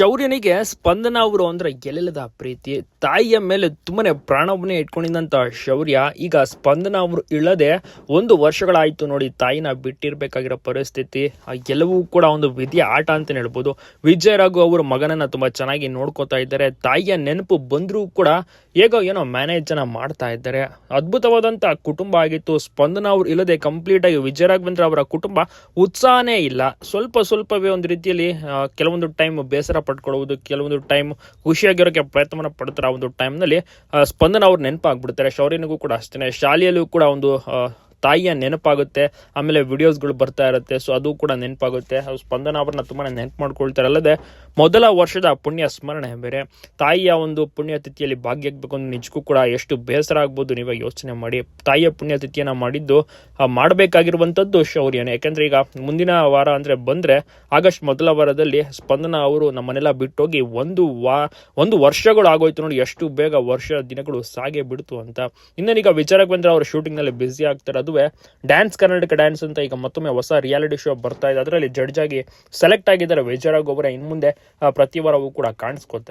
ಶೌರ್ಯನಿಗೆ ಸ್ಪಂದನ ಅವರು ಅಂದ್ರೆ ಗೆಲ್ಲದ ಪ್ರೀತಿ. ತಾಯಿಯ ಮೇಲೆ ತುಂಬಾನೇ ಪ್ರಾಣವನ್ನೇ ಇಟ್ಕೊಂಡಿದ್ದಂತ ಶೌರ್ಯ. ಈಗ ಸ್ಪಂದನ ಅವರು ಇಳದೆ ಒಂದು ವರ್ಷಗಳಾಯ್ತು ನೋಡಿ ತಾಯಿನ ಬಿಟ್ಟಿರ್ಬೇಕಾಗಿರೋ ಪರಿಸ್ಥಿತಿ. ಎಲ್ಲವೂ ಕೂಡ ಒಂದು ವಿಧಿಯ ಆಟ ಅಂತ ಹೇಳ್ಬೋದು. ವಿಜಯ್ ರಾಘು ಅವರು ಮಗನನ್ನ ತುಂಬಾ ಚೆನ್ನಾಗಿ ನೋಡ್ಕೋತಾ ಇದ್ದಾರೆ. ತಾಯಿಯ ನೆನಪು ಬಂದರೂ ಕೂಡ ಹೇಗೋ ಏನೋ ಮ್ಯಾನೇಜ್ ಅನ್ನ ಮಾಡ್ತಾ ಇದ್ದಾರೆ. ಅದ್ಭುತವಾದಂತ ಕುಟುಂಬ ಆಗಿತ್ತು. ಸ್ಪಂದನ ಅವ್ರು ಇಲ್ಲದೆ ಕಂಪ್ಲೀಟ್ ಆಗಿ ವಿಜಯ ರಾಘವೇಂದ್ರ ಅವರ ಕುಟುಂಬ ಉತ್ಸಾಹನೇ ಇಲ್ಲ. ಸ್ವಲ್ಪ ಸ್ವಲ್ಪವೇ ಒಂದು ರೀತಿಯಲ್ಲಿ ಕೆಲವೊಂದು ಟೈಮ್ ಬೇಸರ ಪಡ್ಕೊಳ್ಳುವುದು ಕೆಲವೊಂದು ಟೈಮ್ ಖುಷಿಯಾಗಿರೋಕೆ ಪ್ರಯತ್ನವನ್ನ ಪಡ್ತಾರೆ ಆ ಒಂದು ಟೈಮ್ನಲ್ಲಿ ಸ್ಪಂದನ ಅವ್ರು ನೆನಪಾಗ್ಬಿಡ್ತಾರೆ. ಶೌರ್ಯನಿಗೂ ಕೂಡ ಅಷ್ಟೇ ಶಾಲೆಯಲ್ಲೂ ಕೂಡ ಒಂದು ತಾಯಿಯ ನೆನಪಾಗುತ್ತೆ ಆಮೇಲೆ ವಿಡಿಯೋಸ್ಗಳು ಬರ್ತಾ ಇರುತ್ತೆ ಸೊ ಅದು ಕೂಡ ನೆನಪಾಗುತ್ತೆ. ಸ್ಪಂದನ ಅವ್ರನ್ನ ತುಂಬಾ ನೆನಪು ಮಾಡ್ಕೊಳ್ತಾರೆ. ಅಲ್ಲದೆ ಮೊದಲ ವರ್ಷದ ಪುಣ್ಯ ಸ್ಮರಣೆ ಬೇರೆ. ತಾಯಿಯ ಒಂದು ಪುಣ್ಯತಿಥಿಯಲ್ಲಿ ಭಾಗಿಯಾಗಬೇಕು ಅಂತ ನಿಜಕ್ಕೂ ಕೂಡ ಎಷ್ಟು ಬೇಸರ ಆಗ್ಬೋದು ನೀವೇ ಯೋಚನೆ ಮಾಡಿ. ತಾಯಿಯ ಪುಣ್ಯತಿಥಿಯನ್ನ ಮಾಡಿದ್ದು ಆ, ಮಾಡಬೇಕಾಗಿರುವಂಥದ್ದು ಶೌರ್ಯನೇ. ಯಾಕೆಂದರೆ ಈಗ ಮುಂದಿನ ವಾರ ಅಂದ್ರೆ ಬಂದ್ರೆ ಆಗಸ್ಟ್ ಮೊದಲ ವಾರದಲ್ಲಿ ಸ್ಪಂದನ ಅವರು ನಮ್ಮನ್ನೆಲ್ಲ ಬಿಟ್ಟೋಗಿ ಒಂದು ವಾ ಒಂದು ವರ್ಷಗಳು ಆಗೋಯ್ತು ನೋಡಿ ಎಷ್ಟು ಬೇಗ ವರ್ಷ ದಿನಗಳು ಸಾಗೆ ಬಿಡ್ತು ಅಂತ. ಇನ್ನೇನೀಗ ವಿಚಾರಕ್ಕೆ ಬಂದ್ರೆ ಅವರು ಶೂಟಿಂಗ್ನಲ್ಲಿ ಬ್ಯುಸಿ ಆಗ್ತಾರೆ. ಅದುವೇ ಡ್ಯಾನ್ಸ್ ಕರ್ನಾಟಕ ಡ್ಯಾನ್ಸ್ ಅಂತ ಈಗ ಮತ್ತೊಮ್ಮೆ ಹೊಸ ರಿಯಾಲಿಟಿ ಶೋ ಬರ್ತಾ ಇದೆ. ಅದರಲ್ಲಿ ಜಡ್ಜ್ ಆಗಿ ಸೆಲೆಕ್ಟ್ ಆಗಿದ್ದಾರೆ ವಿಜಯರಾಘ್ ಒಬ್ಬರ ಇನ್ಮುಂದೆ ಮುಂದೆ ಪ್ರತಿ ವಾರವೂ ಕೂಡ ಕಾಣಿಸ್ಕೊತಾರೆ